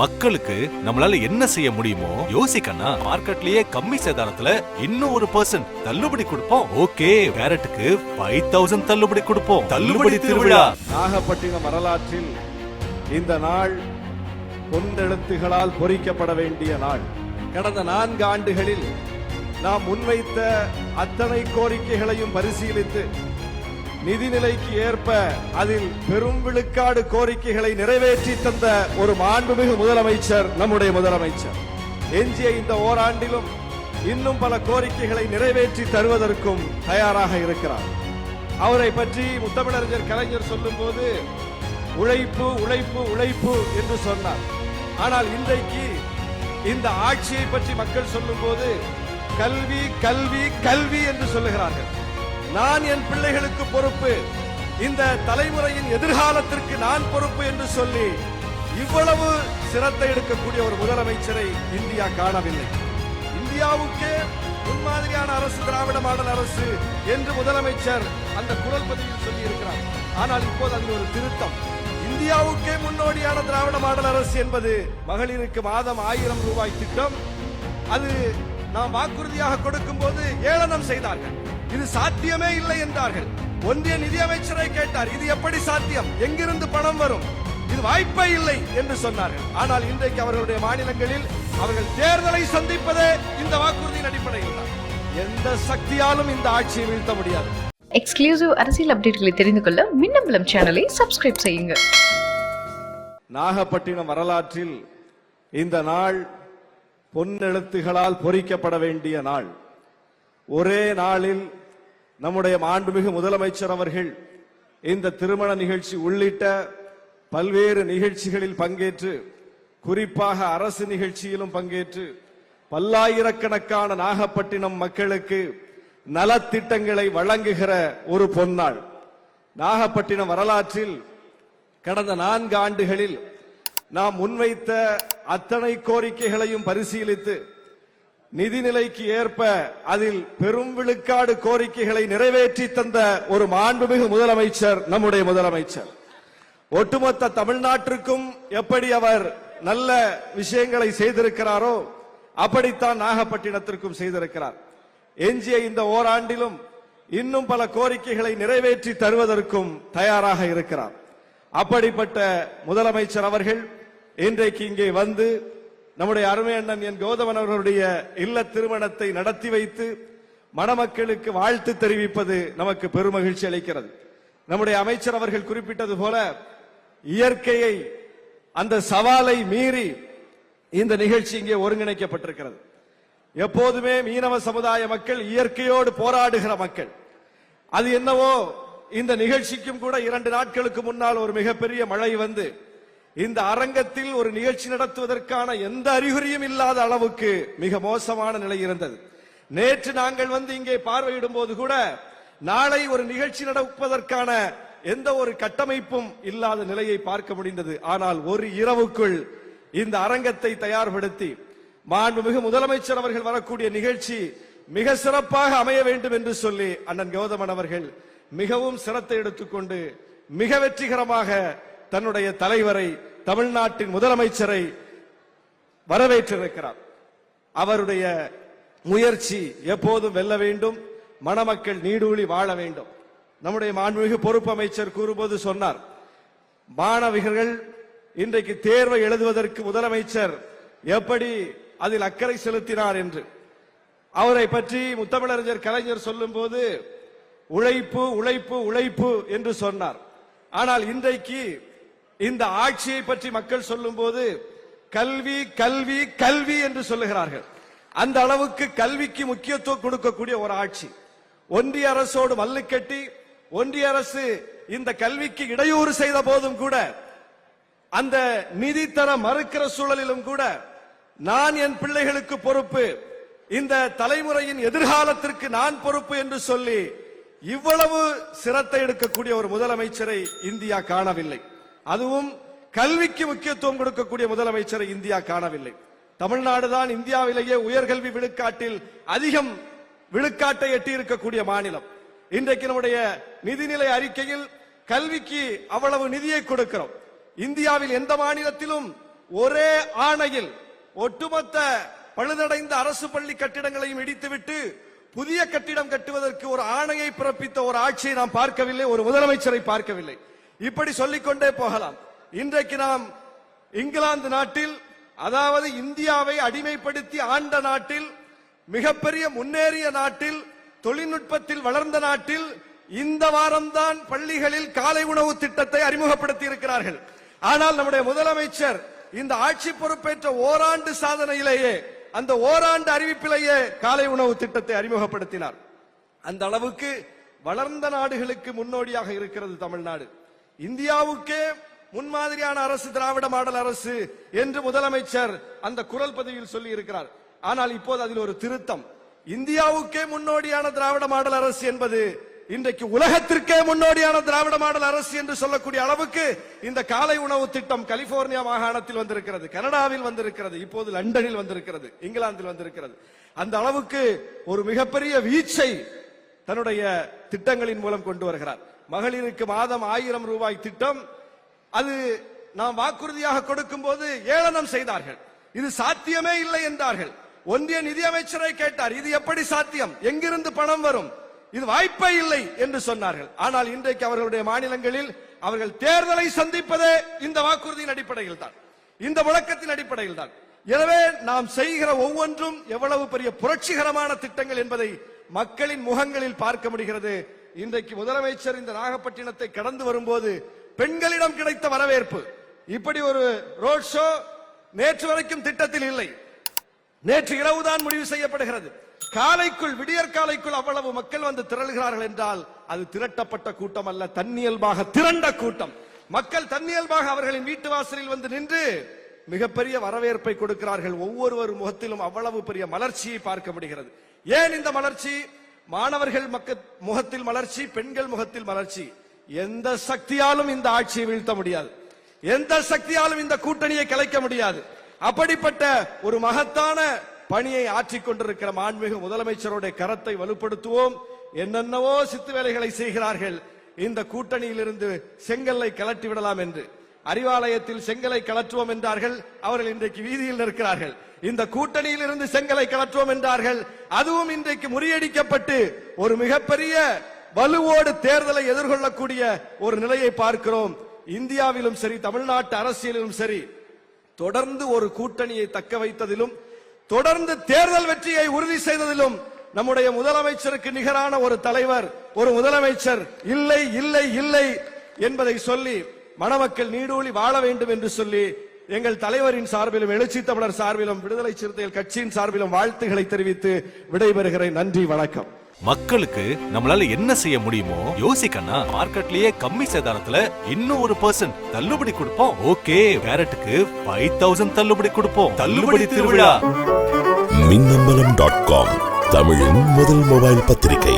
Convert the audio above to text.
மக்களுக்கு நம்மளால என்ன செய்ய முடியுமோ யோசிக்கண்ணா மார்க்கெட்லயே கம்மி சேதாரத்துல இன்னும் ஒரு பர்சன்ட் தள்ளுபடி கொடுப்போம். ஓகே கேரட்டுக்கு ஃபைவ் தௌசண்ட் தள்ளுபடி கொடுப்போம். தள்ளுபடி திருவிழா. நாகப்பட்டினம் வரலாற்றில் இந்த நாள் பொன்னெழுத்துகளால் பொறிக்கப்பட வேண்டிய நாள். கடந்த நான்கு ஆண்டுகளில் நாம் முன்வைத்த அத்தனை கோரிக்கைகளையும் பரிசீலித்து நிதிநிலைக்கு ஏற்ப அதில் பெரும் விழுக்காடு கோரிக்கைகளை நிறைவேற்றி தந்த ஒரு மாண்புமிகு முதலமைச்சர் நம்முடைய முதலமைச்சர். எஞ்சிய இந்த ஓராண்டிலும் இன்னும் பல கோரிக்கைகளை நிறைவேற்றி தருவதற்கும் தயாராக இருக்கிறார். அவரை பற்றி முத்தமிழறிஞர் கலைஞர் சொல்லும்போது உழைப்பு உழைப்பு உழைப்பு என்று சொன்னார். ஆனால் இன்றைக்கு இந்த ஆட்சியை பற்றி மக்கள் சொல்லும்போது கல்வி கல்வி கல்வி என்று சொல்லுகிறார்கள். நான் என் பிள்ளைகளுக்கு பொறுப்பு. இந்த தலைமுறையின் எதிர்காலத்திற்கு நான் பொறுப்பு என்று சொல்லி இவ்வளவு சிரத்தை எடுக்கக்கூடிய ஒரு முதலமைச்சரை இந்தியா காணவில்லை. இந்தியாவுக்கே முன்மாதிரியான அரசு திராவிட மாடல் அரசு என்று முதலமைச்சர் அந்த குரல் பதிவில் சொல்லி இருக்கிறார் ஆனால் இப்போது அதில் ஒரு திருத்தம். இந்தியாவுக்கே முன்னோடியான திராவிட மாடல் அரசு என்பது மகளிருக்கு மாதம் ஆயிரம் ரூபாய் திட்டம். அது நாம் வாக்குறுதியாக கொடுக்கும் போது ஏளனம் செய்தார்கள். இது சாத்தியமே இல்லை என்றார்கள். ஒன்றிய நிதியமைச்சரை கேட்டார் இது எப்படி சாத்தியம்? எங்கிருந்து பணம் வரும்? இது வாய்ப்பே இல்லை என்று சொன்னார்கள். ஆனால் இன்றைக்கு அவர்களுடைய மாநிலங்களில் அவர்கள் தேர்தலை சந்திப்பதே இந்த வாக்குறுதியின் அடிப்படையில் தான். எந்த சக்தியாலும் இந்த ஆட்சியை வீழ்த்த முடியாது. எக்ஸ்க்ளூசிவ் அரசியல் அப்டேட்களை தெரிந்து கொள்ள மின்னம்பலம் சேனலை சப்ஸ்கிரைப் செய்யுங்க நாகப்பட்டினம் வரலாற்றில் இந்த நாள் பொன்னெழுத்துகளால் பொறிக்கப்பட வேண்டிய நாள். ஒரே நாளில் நம்முடைய மாண்புமிகு முதலமைச்சர் அவர்கள் இந்த திருமண நிகழ்ச்சி உள்ளிட்ட பல்வேறு நிகழ்ச்சிகளில் பங்கேற்று குறிப்பாக அரசு நிகழ்ச்சியிலும் பங்கேற்று பல்லாயிரக்கணக்கான நாகப்பட்டினம் மக்களுக்கு நலத்திட்டங்களை வழங்குகிற ஒரு பொன்னாள். நாகப்பட்டினம் வரலாற்றில் கடந்த நான்கு ஆண்டுகளில் நாம் முன்வைத்த அத்தனை கோரிக்கைகளையும் பரிசீலித்து நிதிநிலைக்கு ஏற்ப அதில் பெரும் விழுக்காடு கோரிக்கைகளை நிறைவேற்றி தந்த ஒரு மாண்புமிகு முதலமைச்சர் நம்முடைய முதலமைச்சர். ஒட்டுமொத்த தமிழ்நாட்டிற்கும் எப்படி அவர் நல்ல விஷயங்களை செய்திருக்கிறாரோ அப்படித்தான் நாகப்பட்டினத்திற்கும் செய்திருக்கிறார். எஞ்சிய இந்த ஓராண்டிலும் இன்னும் பல கோரிக்கைகளை நிறைவேற்றி தருவதற்கும் தயாராக இருக்கிறார். அப்படிப்பட்ட முதலமைச்சர் அவர்கள் இன்றைக்கு இங்கே வந்து நம்முடைய அருமை அண்ணன் என் கோதவன் அவர்களுடைய இல்ல திருமணத்தை நடத்தி வைத்து மணமக்களுக்கு வாழ்த்து தெரிவிப்பது நமக்கு பெருமகிழ்ச்சி அளிக்கிறது. நம்முடைய அமைச்சர் அவர்கள் குறிப்பிட்டது போல இயற்கையை அந்த சவாலை மீறி இந்த நிகழ்ச்சி இங்கே ஒருங்கிணைக்கப்பட்டிருக்கிறது. எப்போதுமே மீனவ சமுதாய மக்கள் இயற்கையோடு போராடுகிற மக்கள். அது என்னவோ இந்த நிகழ்ச்சிக்கும் கூட இரண்டு நாட்களுக்கு முன்னால் ஒரு மிகப்பெரிய மழை வந்து இந்த அரங்கத்தில் ஒரு நிகழ்ச்சி நடத்துவதற்கான எந்த அறிகுறியும் இல்லாத அளவுக்கு மிக மோசமான நிலை இருந்தது. நேற்று நாங்கள் வந்து இங்கே பார்வையிடும் போது கூட நாளை ஒரு நிகழ்ச்சி நடப்பதற்கான எந்த ஒரு கட்டமைப்பும் இல்லாத நிலையை பார்க்க முடிந்தது. ஆனால் ஒரு இரவுக்குள் இந்த அரங்கத்தை தயார்படுத்தி மாண்புமிகு முதலமைச்சர் அவர்கள் வரக்கூடிய நிகழ்ச்சி மிக சிறப்பாக அமைய வேண்டும் என்று சொல்லி அண்ணன் கௌதமன் அவர்கள் மிகவும் சிரத்தை எடுத்துக்கொண்டு மிக வெற்றிகரமாக தன்னுடைய தலைவரை தமிழ்நாட்டின் முதலமைச்சரை வரவேற்றிருக்கிறார். அவருடைய முயற்சி எப்போதும் வெல்ல வேண்டும் மணமக்கள் நீடூழி வாழ வேண்டும். நம்முடைய மாண்புமிகு பொறுப்பு அமைச்சர் கூறும்போது சொன்னார் மாணவிகள் இன்றைக்கு தேர்வை எழுதுவதற்கு முதலமைச்சர் எப்படி அதில் அக்கறை செலுத்தினார் என்று? அவரை பற்றி முத்தமிழறிஞர் கலைஞர் சொல்லும்போது உழைப்பு உழைப்பு உழைப்பு என்று சொன்னார். ஆனால் இன்றைக்கு இந்த ஆட்சியை பற்றி மக்கள் சொல்லும்போது கல்வி கல்வி கல்வி என்று சொல்லுகிறார்கள். அந்த அளவுக்கு கல்விக்கு முக்கியத்துவம் கொடுக்கக்கூடிய ஒரு ஆட்சி. ஒன்றிய அரசோடு மல்லு கட்டி ஒன்றிய அரசு இந்த கல்விக்கு இடையூறு செய்த போதும் கூட அந்த நிதி தர மறுக்கிற சூழலிலும் கூட நான் என் பிள்ளைகளுக்கு பொறுப்பு இந்த தலைமுறையின் எதிர்காலத்திற்கு நான் பொறுப்பு என்று சொல்லி இவ்வளவு சிரத்தை எடுக்கக்கூடிய ஒரு முதலமைச்சரை இந்தியா காணவில்லை. அதுவும் கல்விக்கு முக்கியத்துவம் கொடுக்கக்கூடிய முதலமைச்சரை இந்தியா காணவில்லை. தமிழ்நாடு தான் இந்தியாவிலேயே உயர்கல்வி விழுக்காட்டில் அதிகம் விழுக்காட்டை எட்டியிருக்கக்கூடிய மாநிலம். இன்றைக்கு நம்முடைய நிதிநிலை அறிக்கையில் கல்விக்கு அவ்வளவு நிதியை கொடுக்கிறோம். இந்தியாவில் எந்த மாநிலத்திலும் ஒரே ஆணையில் ஒட்டுமொத்த பழுதடைந்த அரசு பள்ளி கட்டிடங்களையும் இடித்துவிட்டு புதிய கட்டிடம் கட்டுவதற்கு ஒரு ஆணையை பிறப்பித்த ஒரு ஆட்சியை நாம் பார்க்கவில்லை ஒரு முதலமைச்சரை பார்க்கவில்லை. இப்படி சொல்லிக்கொண்டே போகலாம். இன்றைக்கு நாம் இங்கிலாந்து நாட்டில் அதாவது இந்தியாவை அடிமைப்படுத்தி ஆண்ட நாட்டில் மிகப்பெரிய முன்னேறிய நாட்டில் தொழில்நுட்பத்தில் வளர்ந்த நாட்டில் இந்த வாரம்தான் பள்ளிகளில் காலை உணவு திட்டத்தை அறிமுகப்படுத்தி இருக்கிறார்கள் ஆனால் நம்முடைய முதலமைச்சர் இந்த ஆட்சி பொறுப்பேற்ற ஓராண்டு சாதனையிலேயே அந்த ஓராண்டு அறிவிப்பிலேயே காலை உணவு திட்டத்தை அறிமுகப்படுத்தினார். அந்த அளவுக்கு வளர்ந்த நாடுகளுக்கு முன்னோடியாக இருக்கிறது தமிழ்நாடு. இந்தியாவுக்கே முன்மாதிரியான அரசு திராவிட மாடல் அரசு என்று முதலமைச்சர் அந்த குரல் பதிவில் சொல்லி இருக்கிறார் ஆனால் இப்போது அதில் ஒரு திருத்தம். இந்தியாவுக்கே முன்னோடியான திராவிட மாடல் அரசு என்பது இன்றைக்கு உலகத்திற்கே முன்னோடியான திராவிட மாடல் அரசு என்று சொல்லக்கூடிய அளவுக்கு இந்த காலை உணவு திட்டம் கலிபோர்னியா மாகாணத்தில் வந்திருக்கிறது கனடாவில் வந்திருக்கிறது இப்போது லண்டனில் வந்திருக்கிறது இங்கிலாந்தில் வந்திருக்கிறது. அந்த அளவுக்கு ஒரு மிகப்பெரிய வீச்சை தன்னுடைய திட்டங்களின் மூலம் கொண்டு வருகிறார். மகளிருக்கு மாதம் ஆயிரம் ரூபாய் திட்டம். அது நாம் வாக்குறுதியாக கொடுக்கும் போது ஏளனம் செய்தார்கள். இது சாத்தியமே இல்லை என்றார்கள். ஒன்றிய நிதியமைச்சரை கேட்டார் இது எப்படி சாத்தியம்? எங்கிருந்து பணம் வரும்? இது வாய்ப்பே இல்லை என்று சொன்னார்கள். ஆனால் இன்றைக்கு அவர்களுடைய மாநிலங்களில் அவர்கள் தேர்தலை சந்திப்பதே இந்த வாக்குறுதியின் அடிப்படையில் தான். இந்த முழக்கத்தின் அடிப்படையில் தான். எனவே நாம் செய்கிற ஒவ்வொன்றும் எவ்வளவு பெரிய புரட்சிகரமான திட்டங்கள் என்பதை மக்களின் முகங்களில் பார்க்க முடிகிறது. இன்றைக்கு முதலமைச்சர் இந்த நாகப்பட்டினத்தை கடந்து வரும்போது பெண்களிடம் கிடைத்த வரவேற்பு. இப்படி ஒரு ரோட் ஷோ நேற்று வரைக்கும் திட்டத்தில் இல்லை. நேற்று இரவுதான் முடிவு செய்யப்படுகிறது. காலைக்குள் விடியற்காலைக்குள் அவ்வளவு மக்கள் வந்து திரள்கிறார்கள் என்றால் அது திரட்டப்பட்ட கூட்டம் அல்ல தன்னியல்பாக திரண்ட கூட்டம். மக்கள் தன்னியல்பாக அவர்களின் வீட்டு வாசலில் வந்து நின்று மிகப்பெரிய வரவேற்பை கொடுக்கிறார்கள். ஒவ்வொருவர் முகத்திலும் அவ்வளவு பெரிய மலர்ச்சியை பார்க்க முடிகிறது. ஏன் இந்த மலர்ச்சி? மாணவர்கள் மக்க முகத்தில் மலர்ச்சி பெண்கள் முகத்தில் மலர்ச்சி. எந்த சக்தியாலும் இந்த ஆட்சியை வீழ்த்த முடியாது. எந்த சக்தியாலும் இந்த கூட்டணியை கலைக்க முடியாது. அப்படிப்பட்ட ஒரு மகத்தான பணியை ஆற்றிக் கொண்டிருக்கிற மாண்புமிகு முதலமைச்சருடைய கரத்தை வலுப்படுத்துவோம். என்னென்னவோ சித்து வேலைகளை செய்கிறார்கள். இந்த கூட்டணியிலிருந்து செங்கல்லை கலட்டி விடலாம் என்று. அறிவாலயத்தில் செங்கலை கலற்றுவோம் என்றார்கள். அவர்கள் இன்றைக்கு வீதியில் நிற்கிறார்கள். இந்த கூட்டணியில் இருந்து செங்கலை கலற்றுவோம் என்றார்கள். அதுவும் இன்றைக்கு முறியடிக்கப்பட்டு ஒரு மிகப்பெரிய வலுவோடு தேர்தலை எதிர்கொள்ளக்கூடிய ஒரு நிலையை பார்க்கிறோம். இந்தியாவிலும் சரி தமிழ்நாட்டு அரசியலிலும் சரி தொடர்ந்து ஒரு கூட்டணியை தக்க வைத்ததிலும் தொடர்ந்து தேர்தல் வெற்றியை உறுதி செய்ததிலும் நம்முடைய முதலமைச்சருக்கு நிகரான ஒரு தலைவர் ஒரு முதலமைச்சர் இல்லை இல்லை இல்லை என்பதை சொல்லி மணமக்கள் நீடூழி வாழ வேண்டும் என்று சொல்லி எங்கள் தலைவரின் சார்பிலும் எழுச்சி தமிழர் சார்பிலும் விடுதலை சிறுத்தைகள் கட்சியின் சார்பிலும் வாழ்த்துக்களை தெரிவித்து விடைபெறுகிறேன். நன்றி வணக்கம். மக்களுக்கு நம்மளால என்ன செய்ய முடியுமோ யோசிக்கண்ணா மார்க்கெட்லயே கம்மி சேதாரத்துல இன்னும் ஒரு பர்சன்ட் தள்ளுபடி கொடுப்போம். ஓகே கேரட்டுக்கு ஃபைவ் தௌசண்ட் தள்ளுபடி கொடுப்போம். தள்ளுபடி திருவிழா. மின்னம்பலம் டாட் காம் தமிழின் முதல் மொபைல் பத்திரிகை.